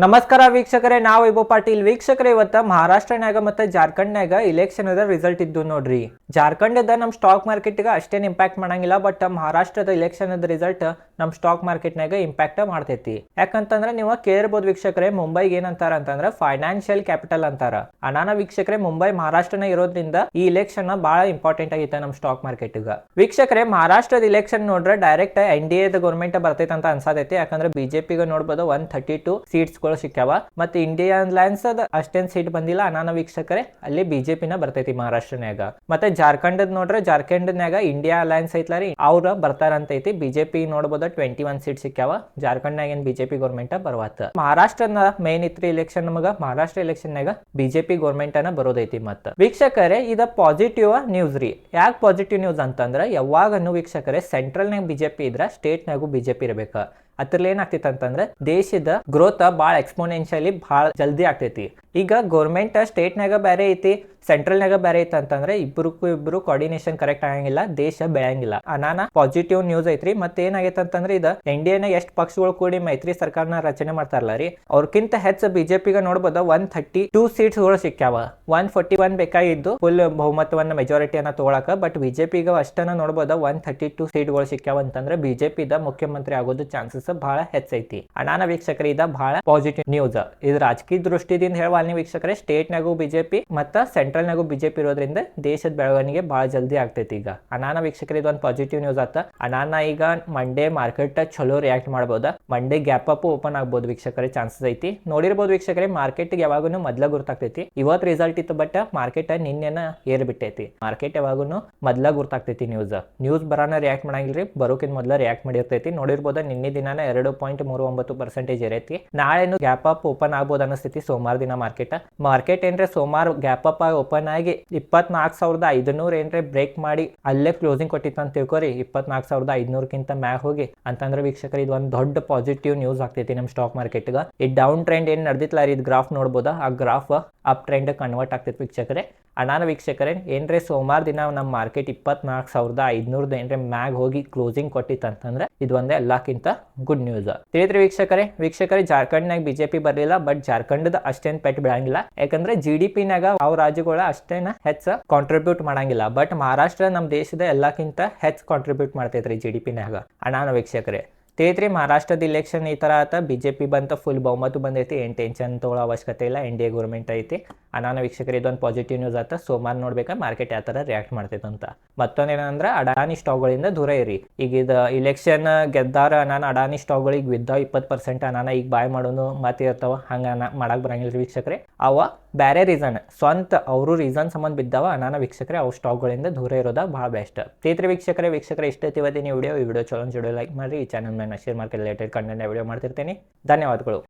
ನಮಸ್ಕಾರ ವೀಕ್ಷಕರೇ, ನಾವು ಇಬೋ ಪಾಟೀಲ್. ವೀಕ್ಷಕರೇ, ಇವತ್ತ ಮಹಾರಾಷ್ಟ್ರನ್ಯಾಗ ಮತ್ತೆ ಜಾರ್ಖಂಡ್ನ್ಯಾಗ ಇಲೆಕ್ಷನ್ ಅದ ರಿಸಲ್ಟ್ ಇದ್ದು ನೋಡ್ರಿ. ಜಾರ್ಖಂಡ್ ನಮ್ ಸ್ಟಾಕ್ ಮಾರ್ಕೆಟ್ಗೆ ಅಷ್ಟೇನ್ ಇಂಪ್ಯಾಕ್ಟ್ ಮಾಡಂಗಿಲ್ಲ ಬಟ್ ಮಹಾರಾಷ್ಟ್ರದ ಇಲೆಕ್ಷನ್ ಅದ ರಿಸಲ್ಟ್ ನಮ್ ಸ್ಟಾಕ್ ಮಾರ್ಕೆಟ್ನಾಗ ಇಂಪ್ಯಾಕ್ಟ್ ಮಾಡ್ತೈತಿ. ಯಾಕಂತಂದ್ರೆ ನೀವು ಕೇಳಿರ್ಬೋದು ವೀಕ್ಷಕರೇ, ಮುಂಬೈಗೆ ಏನಂತಾರ ಅಂತಂದ್ರೆ ಫೈನಾನ್ಷಿಯಲ್ ಕ್ಯಾಪಿಟಲ್ ಅಂತಾರ. ಅನಾನ ವೀಕ್ಷಕರೇ, ಮುಂಬೈ ಮಹಾರಾಷ್ಟ್ರನ ಇರೋದ್ರಿಂದ ಈ ಇಲೆಕ್ಷನ್ ಬಹಳ ಇಂಪಾರ್ಟೆಂಟ್ ಆಗೈತೆ ನಮ್ ಸ್ಟಾಕ್ ಮಾರ್ಕೆಟ್ಗ ವೀಕ್ಷಕರೇ, ಮಹಾರಾಷ್ಟ್ರದ ಇಲೆಕ್ಷನ್ ನೋಡ್ರೆ ಡೈರೆಕ್ಟ್ ಎನ್ ಡಿ ಎದ ಗೌರ್ಮೆಂಟ್ ಬರ್ತೈತೆ ಅಂತ ಅನ್ಸತೈತಿ. ಯಾಕಂದ್ರೆ ಬಿಜೆಪಿಗೆ ನೋಡ್ಬೋದು ಒನ್ ಥರ್ಟಿ ಟು ಸೀಟ್ಸ್ ಗಳು ಸಿಕ್ಕಾವ. ಮತ್ತೆ ಇಂಡಿಯನ್ ಲೈನ್ಸ್ ಅದ ಅಷ್ಟೇನ್ ಸೀಟ್ ಬಂದಿಲ್ಲ. ಅನಾನ ವೀಕ್ಷಕರೇ, ಅಲ್ಲಿ ಬಿಜೆಪಿನ ಬರ್ತೈತಿ ಮಹಾರಾಷ್ಟ್ರನ್ಯಾಗ ಮತ್ತೆ ಜಾರ್ಖಂಡ್ ನೋಡ್ರೆ ಜಾರ್ಖಂಡ್ನ್ಯಾಗ ಇಂಡಿಯಾ ಅಲಯನ್ಸ್ ಐತ್ಲ ರೀ. ಅವ್ರ ಬರ್ತಾರಂತೈತಿ. ಬಿಜೆಪಿ ನೋಡ್ಬೋದು ಟ್ವೆಂಟಿ ಒನ್ ಸೀಟ್ ಸಿಕ್ಕಾವ ಜಾರ್ಖಂಡ್ನಾಗ ಏನ್ ಬಿಜೆಪಿ ಗೌರ್ಮೆಂಟ್ ಬರ್ವಾತ. ಮಹಾರಾಷ್ಟ್ರನ ಮೇನ್ ಇತ್ರಿ ಇಲೆಕ್ಷನ್ ನಮಗ ಮಹಾರಾಷ್ಟ್ರ ಎಲೆಕ್ಷನ್ಯಾಗ ಬಿಜೆಪಿ ಗೌರ್ಮೆಂಟ್ ಅನ್ನ ಬರೋದೈತಿ ಮತ್ತ. ವೀಕ್ಷಕರೇ, ಇದ ಪಾಸಿಟಿವ್ ನ್ಯೂಸ್ ರೀ. ಯಾಕೆ ಪಾಸಿಟಿವ್ ನ್ಯೂಸ್ ಅಂತಂದ್ರೆ, ಯಾವಾಗನು ವೀಕ್ಷಕರೇ ಸೆಂಟ್ರಲ್ನಾಗ ಬಿಜೆಪಿ ಇದ್ರ ಸ್ಟೇಟ್ನಾಗೂ ಬಿಜೆಪಿ ಇರಬೇಕ. ಅದ್ರಲ್ಲಿ ಏನಾಗ್ತೈತೆ ಅಂತಂದ್ರೆ ದೇಶದ ಗ್ರೋತ್ ಬಹಳ ಎಕ್ಸ್ಪೋನೆನ್ಷಿಯಲಿ ಬಹಳ ಜಲ್ದಿ ಆಗ್ತೈತಿ. ಈಗ ಗೌರ್ಮೆಂಟ್ ಸ್ಟೇಟ್ನಾಗ ಬೇರೆ ಐತಿ. ಸೆಂಟ್ರಲ್ನಾಗ ಬೇರೆ ಐತಿ ಅಂತಂದ್ರೆ ಇಬ್ಬರಿಗೂ ಇಬ್ಬರು ಕೋರ್ಡಿನೇಷನ್ ಕರೆಕ್ಟ್ ಆಗಂಗಿಲ್ಲ, ದೇಶ ಬೆಳೆಯಂಗಿಲ್ಲ. ಅನಾನ ಪಾಸಿಟಿವ್ ನ್ಯೂಸ್ ಐತ್ರಿ ಮತ್ತೆ ಏನಾಗೈತೆ ಅಂತಂದ್ರೆ ಇದು ಇಂಡಿಯಾನ ಎಷ್ಟು ಪಕ್ಷಗಳು ಕೂಡಿ ಮೈತ್ರಿ ಸರ್ಕಾರನ ರಚನೆ ಮಾಡ್ತಾರಲ್ಲ ರೀ ಅವ್ರಕ್ಕಿಂತ ಹೆಚ್ಚು ಬಿಜೆಪಿಗೆ ನೋಡ್ಬೋದ ಒನ್ ಥರ್ಟಿ ಟೂ ಸೀಟ್ಸ್ಗಳು ಸಿಕ್ಕಾವ ಒನ್ ಫೋರ್ಟಿ ಒನ್ ಬೇಕಾಗಿದ್ದು ಫುಲ್ ಬಹುಮತವನ್ನ ಮೆಜಾರಿಟಿಯನ್ನ ತಗೊಳಕ ಬಟ್ ಬಿಜೆಪಿಗೆ ಅಷ್ಟನ್ನ ನೋಡ್ಬೋದ ಒನ್ ಥರ್ಟಿ ಟೂ ಸೀಟ್ಗಳು ಸಿಕ್ಕಾವ ಅಂತಂದ್ರೆ ಬಿಜೆಪಿದ ಮುಖ್ಯಮಂತ್ರಿ ಆಗೋದು ಚಾನ್ಸಸ್ ಬಹಳ ಹೆಚ್ಚೈತಿ ಅನಾನ ವೀಕ್ಷಕರ, ಇದ ಬಹಳ ಪಾಸಿಟಿವ್ ನ್ಯೂಸ್ ಇದು ರಾಜಕೀಯ ದೃಷ್ಟಿದಿಂದ ಹೇಳುವ ಅಲ್ಲಿ ವೀಕ್ಷಕರೇ ಸ್ಟೇಟ್ನಾಗೂ ಬಿಜೆಪಿ ಮತ್ತ ಸೆಂಟ್ರಲ್ನಾಗೂ ಬಿಜೆಪಿ ಇರೋದ್ರಿಂದ ದೇಶದ ಬೆಳವಣಿಗೆ ಬಹಳ ಜಲ್ದಿ ಆಗ್ತೈತಿ ಈಗ. ಅನಾನ ವೀಕ್ಷಕರ ಇದೊಂದು ಪಾಸಿಟಿವ್ ನ್ಯೂಸ್ ಆತ. ಅನಾನ ಈಗ ಮಂಡೇ ಮಾರ್ಕೆಟ್ ಚಲೋ ರಿಯಾಕ್ಟ್ ಮಾಡ್ಬೋದ? ಮಂಡೇ ಗ್ಯಾಪ್ ಅಪ್ ಓಪನ್ ಆಗ್ಬೋದು ವೀಕ್ಷಕರೇ ಚಾನ್ಸಸ್ ಐತಿ. ನೋಡಿರ್ಬೋದು ವೀಕ್ಷಕರೇ ಮಾರ್ಕೆಟ್ ಯಾವಾಗೂ ಮೊದ್ಲ ಗುರ್ತಾಗ್ತೈತಿ. ಇವತ್ತು ರಿಸಲ್ಟ್ ಇತ್ತು ಬಟ್ ಮಾರ್ಕೆಟ್ ನಿನ್ನೆನ ಏರ್ ಬಿಟ್ಟೈತಿ. ಮಾರ್ಕೆಟ್ ಯಾವಾಗೂ ಮೊದ್ಲ ಗುರ್ತಾಗ್ತೈತಿ ನ್ಯೂಸ್ ನ್ಯೂಸ್ ಬರಾನ ರಿಯಾಕ್ಟ್ ಮಾಡಂಗಿಲ್ರಿ ಬರೋಕಿನ್ ಮೊದ್ಲ ರಿಯಾಕ್ಟ್ ಮಾಡಿರ್ತೈತಿ. ನೋಡಿರ್ಬೋದ ನಿನ್ನೆ ದಿನಾನ ಎರಡು ಪಾಯಿಂಟ್ ಮೂರು ಒಂಬತ್ತು ಪರ್ಸೆಂಟೇಜ್ ಇರೈತಿ ನಾಳೆನು ಗ್ಯಾಪ್ ಅಪ್ ಓಪನ್ ಆಗ್ಬೋದು ಅನಿಸ್ತೈತಿ ಸೋಮವಾರ ದಿನ ಮಾರ್ಕೆಟ್ ಮಾರ್ಕೆಟ್ ಏನ್ರೆ ಸೋಮವಾರ ಗ್ಯಾಪ್ ಅಪ್ ಆಗಿ ಓಪನ್ ಆಗಿ ಇಪ್ಪತ್ನಾಲ್ಕು ಸಾವಿರದ ಐದುನೂರು ಏನ್ರೆ ಬ್ರೇಕ್ ಮಾಡಿ ಅಲ್ಲೇ ಕ್ಲೋಸಿಂಗ್ ಕೊಟ್ಟಿತ್ತು ಅಂತ ತಿಳ್ಕೊರಿ. ಇಪ್ಪತ್ನಾಲ್ಕು ಸಾವಿರದ ಐದುನೂರಕ್ಕಿಂತ ಮ್ಯಾಗ ಹೋಗಿ. ಅಂತಂದ್ರೆ ವೀಕ್ಷಕರು ಇದು ಒಂದು ದೊಡ್ಡ ಪಾಸಿಟಿವ್ ನ್ಯೂಸ್ ಆಗ್ತೈತಿ ನಮ್ಮ ಸ್ಟಾಕ್ ಮಾರ್ಕೆಟ್ಗೆ ಈ ಡೌನ್ ಟ್ರೆಂಡ್ ಏನು ನಡೆದಿತ್ತಲ್ಲ ಇದು ಗ್ರಾಫ್ ನೋಡ್ಬೋದಾ? ಆ ಗ್ರಾಫ್ ಅಪ್ ಟ್ರೆಂಡ್ ಕನ್ವರ್ಟ್ ಆಗ್ತೈತಿ ವೀಕ್ಷಕರೇ. ಅನಾನ ವೀಕ್ಷಕರೇ, ಏನ್ರೆ ಸೋಮವಾರ ದಿನ ನಮ್ಮ ಮಾರ್ಕೆಟ್ ಇಪ್ಪತ್ನಾಲ್ಕು ಸಾವಿರದ ಐದುನೂರದ ಏನ್ರೆ ಮ್ಯಾಗ್ ಹೋಗಿ ಕ್ಲೋಸಿಂಗ್ ಕೊಟ್ಟಿತ್ತು ಅಂತಂದ್ರೆ ಇದು ಒಂದೇ ಎಲ್ಲಕ್ಕಿಂತ ಗುಡ್ ನ್ಯೂಸ್ ತಿಳಿದ್ರಿ ವೀಕ್ಷಕರೇ ವೀಕ್ಷಕರೇ ಜಾರ್ಖಂಡ್ನಾಗ ಬಿಜೆಪಿ ಬರಲಿಲ್ಲ ಬಟ್ ಜಾರ್ಖಂಡ್ ಅಷ್ಟೇನ್ ಪೆಟ್ ಬೀಳಂಗಿಲ್ಲ. ಯಾಕಂದ್ರೆ ಜಿ ಡಿ ಪಿನಾಗ ರಾಜ್ಯಗಳ ಅಷ್ಟೇನ ಹೆಚ್ಚ ಕಾಂಟ್ರಿಬ್ಯೂಟ್ ಮಾಡಂಗಿಲ್ಲ. ಬಟ್ ಮಹಾರಾಷ್ಟ್ರ ನಮ್ಮ ದೇಶದ ಎಲ್ಲಕ್ಕಿಂತ ಹೆಚ್ಚು ಕಾಂಟ್ರಿಬ್ಯೂಟ್ ಮಾಡ್ತೈತ್ರಿ ಜಿ ಡಿ ಪಿನಾಗ ವೀಕ್ಷಕರೇ ತಿಳಿದ್ರಿ ಮಹಾರಾಷ್ಟ್ರದ ಇಲೆಕ್ಷನ್ ಈ ಥರ ಆತ ಬಿ ಜೆ ಪಿ ಬಂತ ಫುಲ್ ಬಹುಮತ ಬಂದೈತಿ ಏನು ಟೆನ್ಷನ್ ತೊಗೊಳ್ಳೋ ಅವಶ್ಯಕತೆ ಇಲ್ಲ ಎನ್ ಡಿ ಎ ಗೌರ್ಮೆಂಟ್ ಐತಿ ಅನಾನ ವೀಕ್ಷಕರು ಇದೊಂದು ಪಾಸಿಟಿವ್ ನ್ಯೂಸ್ ಆತ ಸೋಮವಾರ ನೋಡ್ಬೇಕಾ ಮಾರ್ಕೆಟ್ ಯಾವ ಥರ ರಿಯಾಕ್ಟ್ ಮಾಡ್ತೈತೆ ಅಂತ. ಮತ್ತೊಂದೇನಂದ್ರೆ ಅಡಾನಿ ಸ್ಟಾಕ್ಗಳಿಂದ ದೂರ ಇರಿ. ಈಗ ಇದು ಇಲೆಕ್ಷನ್ ಗೆದ್ದಾರ ನಾನು ಅಡಾನಿ ಸ್ಟಾಕ್ಗಳಿಗೆ ವಿದ್ದ ಇಪ್ಪತ್ತು ಪರ್ಸೆಂಟ್ ಅನಾನ ಈಗ ಬಾಯ್ ಮಾಡೋನು ಮಾತಿರ್ತಾವ ಹಂಗೆ ಅನ ಮಾಡಕ್ಕೆ ಬರಂಗಿಲ್ಲ ವೀಕ್ಷಕರೇ. ಅವ ಬೇರೆ ರೀಸನ್ ಸ್ವಂತ ಅವರು ರೀಸನ್ ಸಂಬಂಧ ಬಿದ್ದಾವ ಅನಾನ ವೀಕ್ಷಕರೇ ಅವು ಸ್ಟಾಕ್ಗಳಿಂದ ದೂರ ಇರೋದ ಭಾಳ ಬೆಸ್ಟ್ ತೀತ್ರ ವೀಕ್ಷಕರೇ ವೀಕ್ಷಕರೇ, ಇಷ್ಟ ಇವತ್ತಿನ ವಿಡಿಯೋ ಈ ವಿಡಿಯೋ ಚಲೋ ವಿಡಿಯೋ ಲೈಕ್ ಮಾಡಿ ಈ ಚಾನಲ್ ಮೇಲೆ share market related content video ಮಾಡ್ತಿರ್ತೀನಿ. ಧನ್ಯವಾದಗಳು.